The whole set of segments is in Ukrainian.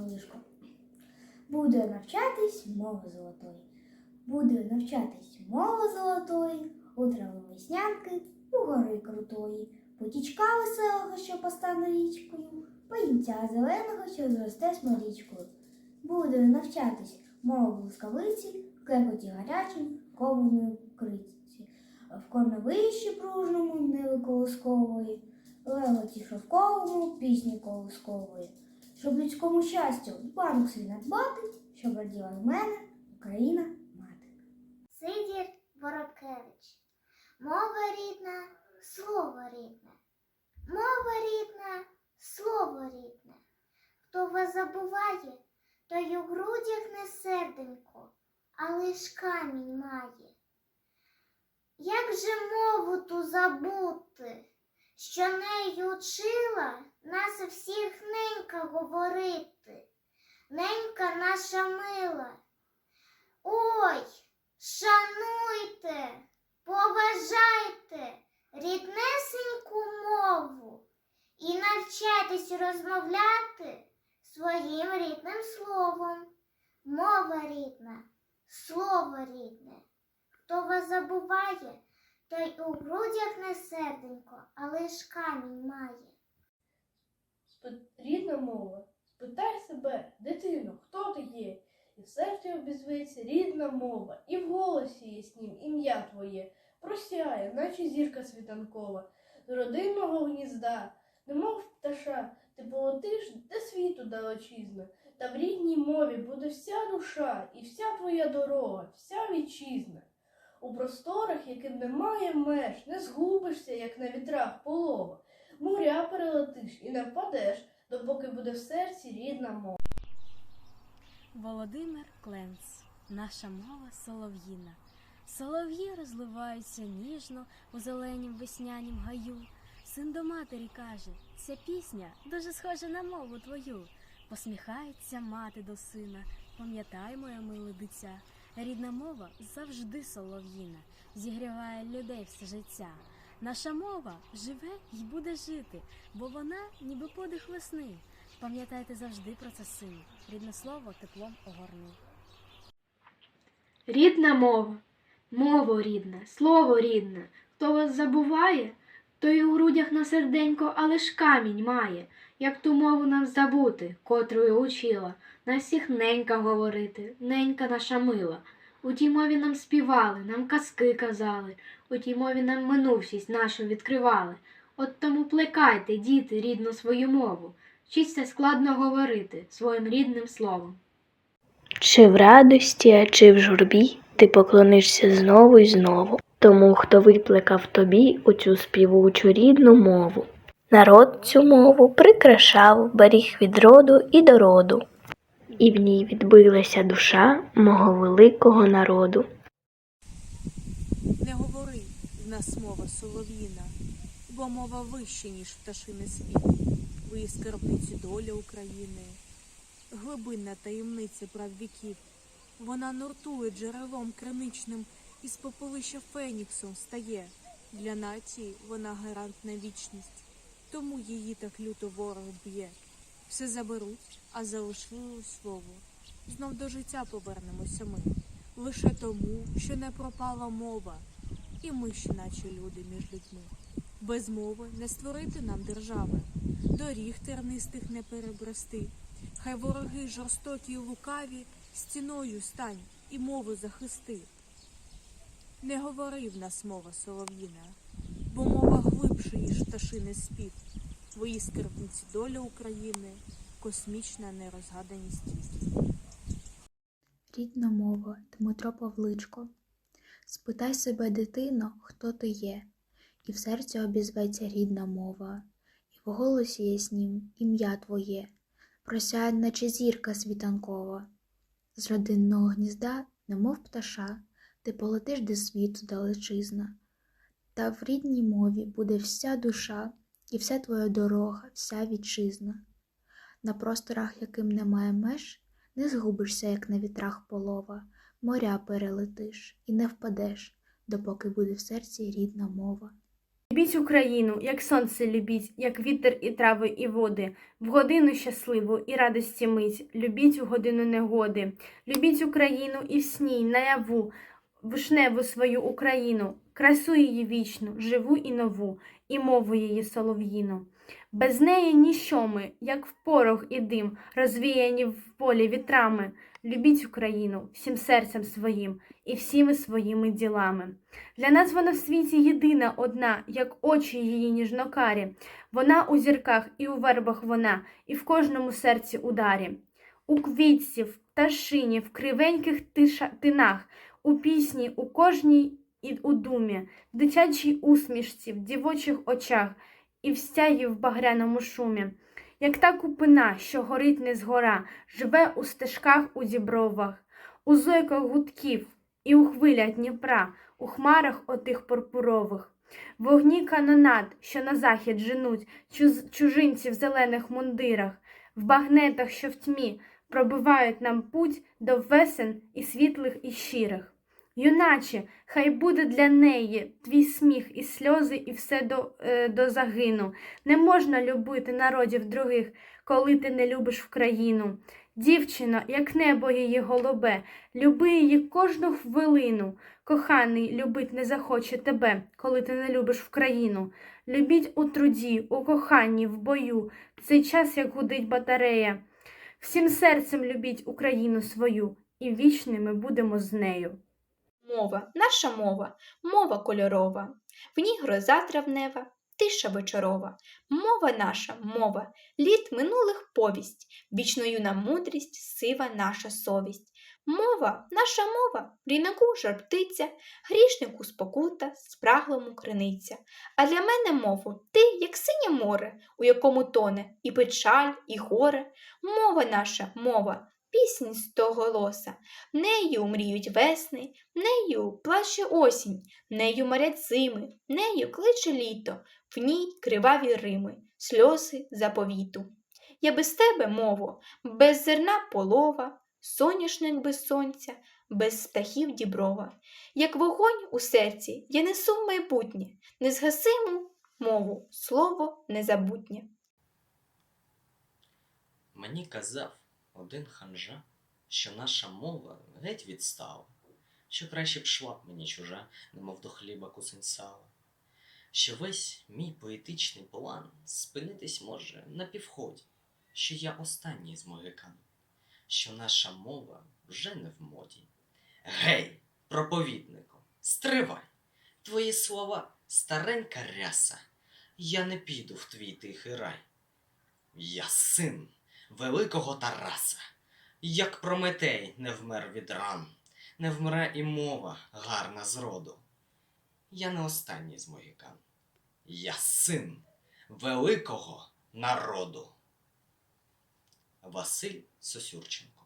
малишко. Буду я навчатись мови золотої. Буду навчатись мови золотої, у трави веснянки, у гори крутої, потічка веселого, що постане річкою, паїнця зеленого, що зросте сморічкою. Буду навчатись мови блискавиці, в клекоті гарячим, кованої криці, в корневищі пружному неви колоскової, лелоті шовковому, пісні колоскової, щоб людському щастю банк свій надбати, щоб раділа в мене Україна мати. Сидір Воробкевич. Мова рідна, слово рідне. Мова рідна, слово рідне. Хто вас забуває, той у грудях не серденько, а лиш камінь має. Як же мову ту забути, що нею учила нас всіх ненька говорити, ненька наша мила. Ой, шануйте, поважайте ріднесеньку мову і навчайтесь розмовляти своїм рідним словом. Мова рідна, слово рідне. Хто вас забуває, той у грудях не серденько, а лиш камінь має. Рідна мова. Спитай себе, дитино, хто ти є? І в серці обізветься рідна мова, і в голосі яснім ім'я твоє просяє, наче зірка світанкова, з родинного гнізда, немов пташа, ти полетиш, де світу далечізна, та в рідній мові буде вся душа і вся твоя дорога, вся вітчизна. У просторах, яким немає меж, не згубишся, як на вітрах полова. Моря перелетиш і не впадеш, допоки буде в серці рідна мова. Володимир Кленц, наша мова солов'їна. Солов'ї розливаються ніжно у зеленім веснянім гаю. Син до матері каже, ця пісня дуже схожа на мову твою. Посміхається мати до сина, пам'ятай, моє миле дитя. Рідна мова завжди солов'їна, зігріває людей все життя. Наша мова живе й буде жити, бо вона ніби подих весни. Пам'ятайте завжди про це син. Рідне слово теплом огорни. Рідна мова, мова рідна, слово рідне. Хто вас забуває, той у грудях на серденько, але ж камінь має. Як ту мову нам забути, котрою учила, на всіх ненька говорити, ненька наша мила. У тій мові нам співали, нам казки казали, у тій мові нам минувшість нашу відкривали. От тому плекайте, діти, рідну свою мову, вчіться складно говорити своїм рідним словом. Чи в радості, а чи в журбі ти поклонишся знову й знову, тому, хто виплекав тобі оцю співучу рідну мову. Народ цю мову прикрашав, беріг від роду і до роду, і в ній відбилася душа мого великого народу. Не говори в нас мова солов'їна, бо мова вище, ніж пташиний спів. Ви скарбниці долі України, глибинна таємниця прав віків. Вона нуртує джерелом криничним і з попелища Феніксом стає. Для нації вона гарант на вічність, тому її так люто ворог б'є. Все заберуть, а залишили слово. Знов до життя повернемося ми, лише тому, що не пропала мова, і ми ще наче люди між людьми. Без мови не створити нам держави, доріг тернистих не перебрести. Хай вороги жорстокі й лукаві стіною стань і мову захисти. Не говори в нас мова солов'їна, бо мова глибше, ніж пташиний спів. Твої скарбниці доля України, космічна нерозгаданість. Рідна мова, Дмитро Павличко. Спитай себе, дитино, хто ти є, і в серці обізветься рідна мова, і в голосі яснім ім'я твоє, просяє, наче зірка світанкова. З родинного гнізда, немов пташа, ти полетиш до світу далечизна, та в рідній мові буде вся душа і вся твоя дорога, вся вітчизна. На просторах, яким немає меж, не згубишся, як на вітрах полова, моря перелетиш і не впадеш, допоки буде в серці рідна мова. Любіть Україну, як сонце любіть, як вітер і трави і води, в годину щасливу і радості мить, любіть у годину негоди. Любіть Україну і в сні, наяву, вишневу свою Україну, красу її вічну, живу і нову, і мову її солов'їну. Без неї ніщо ми, як в порох і дим, розвіяні в полі вітрами. Любіть Україну всім серцем своїм і всіми своїми ділами. Для нас вона в світі єдина одна, як очі її ніжнокарі. Вона у зірках і у вербах вона, і в кожному серці ударі. У квітці, в пташині, в кривеньких тиша, тинах, у пісні, у кожній і у думі, в дитячій усмішці, в дівочих очах і в стягі в багряному шумі. Як та купина, що горить не згора, живе у стежках у дібровах, у зойках гудків і у хвилях Дніпра, у хмарах отих пурпурових. Вогні канонад, що на захід женуть чужинці в зелених мундирах, в багнетах, що в тьмі пробивають нам путь до весен і світлих, і щирих. Юначе, хай буде для неї твій сміх і сльози, і все до, е, до загину. Не можна любити народів других, коли ти не любиш в країну. Дівчино, як небо її голубе, люби її кожну хвилину. Коханий любить не захоче тебе, коли ти не любиш в країну. Любіть у труді, у коханні, в бою, в цей час, як гудить батарея. Всім серцем любіть Україну свою, і вічними будемо з нею. Мова, наша мова, мова кольорова, в ній гроза травнева, тиша вечорова. Мова наша, мова, літ минулих повість, вічно юна мудрість, сива наша совість. Мова, наша мова, рінаку жарптиця, грішнику спокута, спраглому криниця. А для мене мову ти, як синє море, у якому тоне і печаль, і горе. Мова наша, мова, пісні стоголоса, нею мріють весни, нею плаче осінь, нею марять зими, нею кличе літо, в ній криваві рими, сльози заповіту. Я без тебе, мово, без зерна полова, соняшник без сонця, без птахів діброва. Як вогонь у серці, я несу в майбутнє, незгасиму мову, слово незабутнє. Мені казав один ханжа, що наша мова геть відстала, що краще б шла мені чужа, немов до хліба кусень сала, що весь мій поетичний план спинитись може на півході, що я останній з могикан, що наша мова вже не в моді. Гей, проповіднику, стривай! Твої слова старенька ряса, я не піду в твій тихий рай. Я син великого Тараса, як Прометей не вмер від ран, не вмре і мова гарна з роду. Я не останній з могікан. Я син великого народу. Василь Сосюрченко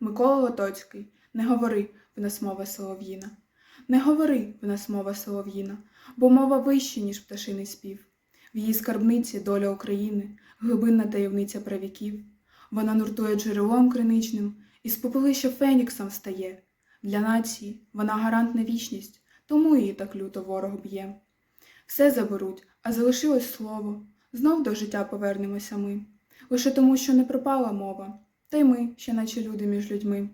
Микола Лотоцький, не говори в нас мова солов'їна. Не говори в нас мова солов'їна, бо мова вища, ніж пташиний спів. В її скарбниці доля України, глибинна таємниця правіків. Вона нуртує джерелом криничним і з попелища феніксом встає. Для нації вона гарант на вічність, тому її так люто ворог б'є. Все заберуть, а залишилось слово. Знов до життя повернемося ми. Лише тому, що не пропала мова, та й ми, ще наче люди між людьми.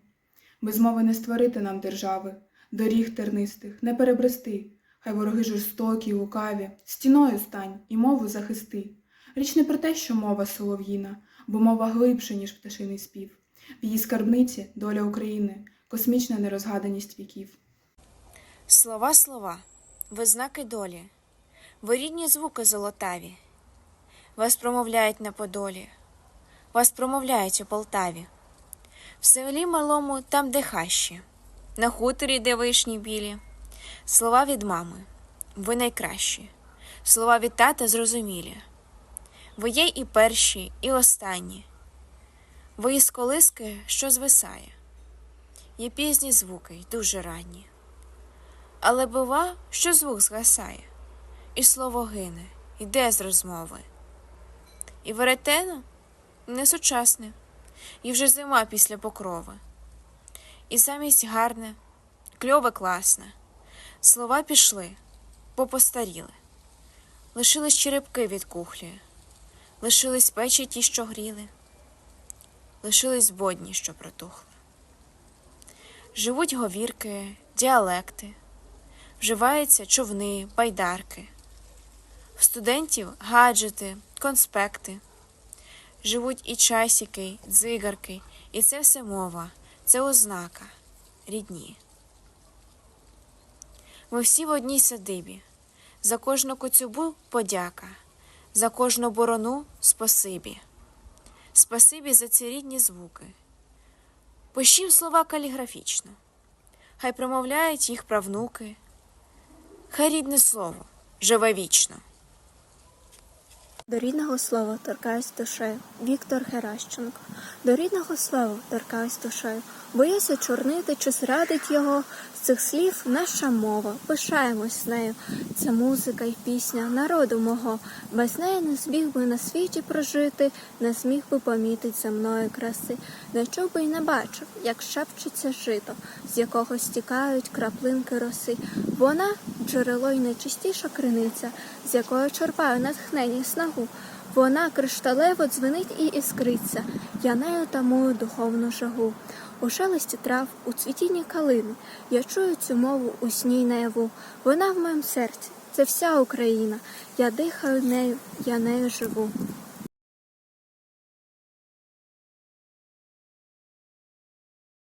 Без мови не створити нам держави, доріг тернистих, не перебрести, хай вороги жорстокі, лукаві, стіною стань і мову захисти. Річ не про те, що мова солов'їна, бо мова глибша, ніж пташиний спів. В її скарбниці доля України, космічна нерозгаданість віків. Слова, слова, ви знаки долі, ви рідні звуки золотаві. Вас промовляють на Подолі, вас промовляють у Полтаві. В селі малому там, де хащі, на хуторі, де вишні білі. Слова від мами, ви найкращі, слова від тата зрозумілі. Ви є і перші, і останні. Ви із колиски, що звисає. Є пізні звуки, й дуже ранні. Але бува, що звук згасає, і слово гине, йде з розмови. І веретено не сучасне, і вже зима після покрови. І замість гарне, кльове класне, слова пішли, бо постаріли. Лишились черепки від кухлі, лишились печі ті, що гріли, лишились бодні, що протухли. Живуть говірки, діалекти, вживаються човни, байдарки, в студентів гаджети, конспекти. Живуть і часики, дзигарки, і це все мова, це ознака, рідні. Ми всі в одній садибі, за кожну коцюбу подяка, за кожну борону спасибі. Спасибі за ці рідні звуки. Пишім слова каліграфічно, хай промовляють їх правнуки, хай рідне слово живе вічно. До рідного слова торкаюсь душею. Віктор Геращенко. До рідного слова торкаюсь душею. Боюся чорнити чи зрадить його. З цих слів наша мова. Пишаємось нею. Це музика й пісня народу мого. Без неї не зміг би на світі прожити, не зміг би помітить земної краси. Не чув би й не бачив, як шепчеться жито, з якого стікають краплинки роси. Вона джерело й найчистіша криниця, з якої черпаю натхнення снагу. Вона кришталево дзвенить і іскриться, я нею тамую духовну жагу. У шелесті трав, у цвітінні калини, я чую цю мову у сні й наяву. Вона в моєму серці, це вся Україна. Я дихаю нею, я нею живу.